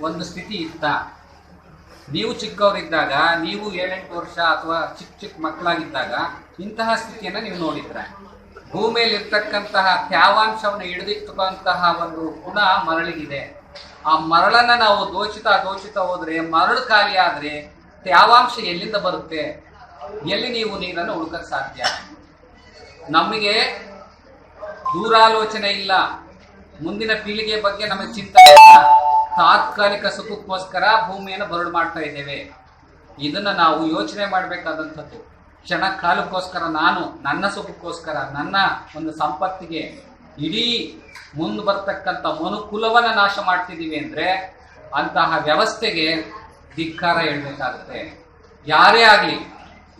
ಒಂದು ಸ್ಥಿತಿ ಇತ್ತ. ನೀವು ಚಿಕ್ಕವರಿದ್ದಾಗ, ನೀವು ಏಳೆಂಟು ವರ್ಷ ಅಥವಾ ಚಿಕ್ಕ ಚಿಕ್ಕ ಮಕ್ಕಳಾಗಿದ್ದಾಗ, ಇಂತಹ ಸ್ಥಿತಿಯನ್ನು ನೀವು ನೋಡಿದ್ರೆ ಭೂಮಿಯಲ್ಲಿ ಇರ್ತಕ್ಕಂತಹ ತ್ಯಾವಾಂಶವನ್ನು ಹಿಡಿದಿಟ್ಟುಕೊಂತಹ ಒಂದು ಗುಣ ಮರಳಿಗಿದೆ. ಆ ಮರಳನ್ನ ನಾವು ದೋಚಿತ ದೋಚಿತ ಹೋದ್ರೆ, ಮರಳು ಖಾಲಿ ತ್ಯಾವಾಂಶ ಎಲ್ಲಿಂದ ಬರುತ್ತೆ? ಎಲ್ಲಿ ನೀವು ನೀರನ್ನು ಹುಡುಕಕ್ ಸಾಧ್ಯ? ನಮಗೆ ದೂರಾಲೋಚನೆ ಇಲ್ಲ. ಮುಂದಿನ ಪೀಳಿಗೆ ಬಗ್ಗೆ ನಮಗೆ ಚಿಂತನೆ ಇಲ್ಲ. ತಾತ್ಕಾಲಿಕ ಸುಖಕ್ಕೋಸ್ಕರ ಭೂಮಿಯನ್ನು ಬರಡು ಮಾಡ್ತಾ ಇದ್ದೇವೆ. ಇದನ್ನು ನಾವು ಯೋಚನೆ ಮಾಡಬೇಕಾದಂಥದ್ದು. ಕ್ಷಣ ಕಾಲಕ್ಕೋಸ್ಕರ ನಾನು, ನನ್ನ ಸುಖಕ್ಕೋಸ್ಕರ, ನನ್ನ ಒಂದು ಸಂಪತ್ತಿಗೆ ಇಡೀ ಮುಂದೆ ಬರ್ತಕ್ಕಂಥ ಮನುಕುಲವನ್ನು ನಾಶ ಮಾಡ್ತಿದ್ದೀವಿ ಅಂದರೆ ಅಂತಹ ವ್ಯವಸ್ಥೆಗೆ ಧಿಕ್ಕಾರ ಹೇಳಬೇಕಾಗುತ್ತೆ. ಯಾರೇ ಆಗಲಿ,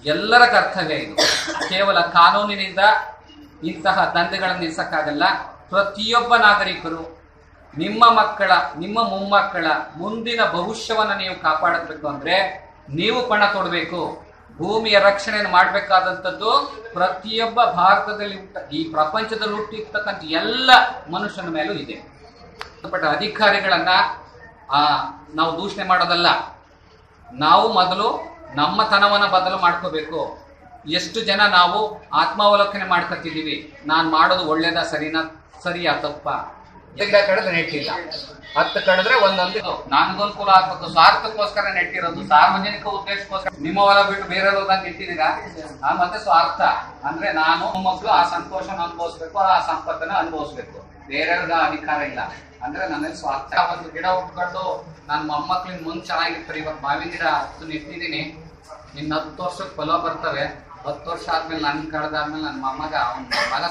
ಎಲ್ಲರ ಕರ್ತವ್ಯ ಇದು. ಕೇವಲ ಕಾನೂನಿನಿಂದ ಇಂತಹ ದಂಧೆಗಳನ್ನು ನಿಲ್ಸಕ್ಕಾಗಲ್ಲ. ಪ್ರತಿಯೊಬ್ಬ ನಾಗರಿಕರು ನಿಮ್ಮ ಮಕ್ಕಳ, ನಿಮ್ಮ ಮೊಮ್ಮಕ್ಕಳ ಮುಂದಿನ ಭವಿಷ್ಯವನ್ನು ನೀವು ಕಾಪಾಡಬೇಕು ಅಂದ್ರೆ ನೀವು ಪಣ ತೊಡಬೇಕು. ಭೂಮಿಯ ರಕ್ಷಣೆಯನ್ನು ಮಾಡಬೇಕಾದಂಥದ್ದು ಪ್ರತಿಯೊಬ್ಬ ಭಾರತದಲ್ಲಿ ಈ ಪ್ರಪಂಚದಲ್ಲಿ ಹುಟ್ಟಿರ್ತಕ್ಕಂಥ ಎಲ್ಲ ಮನುಷ್ಯನ ಮೇಲೂ ಇದೆ. ಬಟ್ ಅಧಿಕಾರಿಗಳನ್ನ ನಾವು ದೂಷಣೆ ಮಾಡೋದಲ್ಲ. ನಾವು ಮೊದಲು ನಮ್ಮತನವನ್ನು ಬದಲು ಮಾಡ್ಕೋಬೇಕು. ಎಷ್ಟು ಜನ ನಾವು ಆತ್ಮಾವಲೋಕನೆ ಮಾಡ್ಕೊತಿದ್ದೀವಿ ನಾನು ಮಾಡೋದು ಒಳ್ಳೇದ ಸರಿನಾ? ಸರಿಯಾ ತಪ್ಪ? ಗಿಡ ಕಡಿದ್ರೆ ನೆಟ್ಟಿಲ್ಲ. ಹತ್ತು ಕಡಿದ್ರೆ ಒಂದೊಂದು ನನ್ಗನುಕೂಲ ಆಗ್ಬೇಕು. ಸ್ವಾರ್ಥಕ್ಕೋಸ್ಕರ ನೆಟ್ಟಿರೋದು. ಸಾರ್ವಜನಿಕ ಉದ್ದೇಶಕ್ಕೋಸ್ಕರ. ನಿಮ್ಮ ಹೊಲ ಬಿಟ್ಟು ಬೇರೆ ಹೋದಾಗ ನೆಟ್ಟಿದೀರ ಮತ್ತೆ ಸ್ವಾರ್ಥ. ಅಂದ್ರೆ ನಾನು ಮಕ್ಕಳು ಆ ಸಂತೋಷನ ಅನುಭವಿಸ್ಬೇಕು, ಆ ಸಂಪತ್ತನ್ನ ಅನುಭವಿಸ್ಬೇಕು. ಬೇರೆಯವ್ರಿಗೆ ಅಧಿಕಾರ ಇಲ್ಲ. ಅಂದ್ರೆ ನನ್ನಲ್ಲಿ ಸ್ವಾರ್ಥ. ಒಂದು ಗಿಡ ಉಟ್ಕೊಂಡು ನನ್ನ ಮೊಮ್ಮಕ್ಳಿಗೆ ಮುಂದೆ ಚೆನ್ನಾಗಿರ್ತಾರೆ. ಇವತ್ತು ಮಾವಿನ ಗಿಡ ಹತ್ತು ನೆಟ್ಟಿದ್ದೀನಿ. ಇನ್ನು ಹತ್ತು ವರ್ಷಕ್ಕೆ ಫಲ ಬರ್ತವೆ. ಹತ್ತು ವರ್ಷ ಆದ್ಮೇಲೆ ನನ್ ಕಡ್ದಾದ್ಮೇಲೆ ನನ್ನ ಮೊಮ್ಮಗ, ಅವ್ನ ಮಗ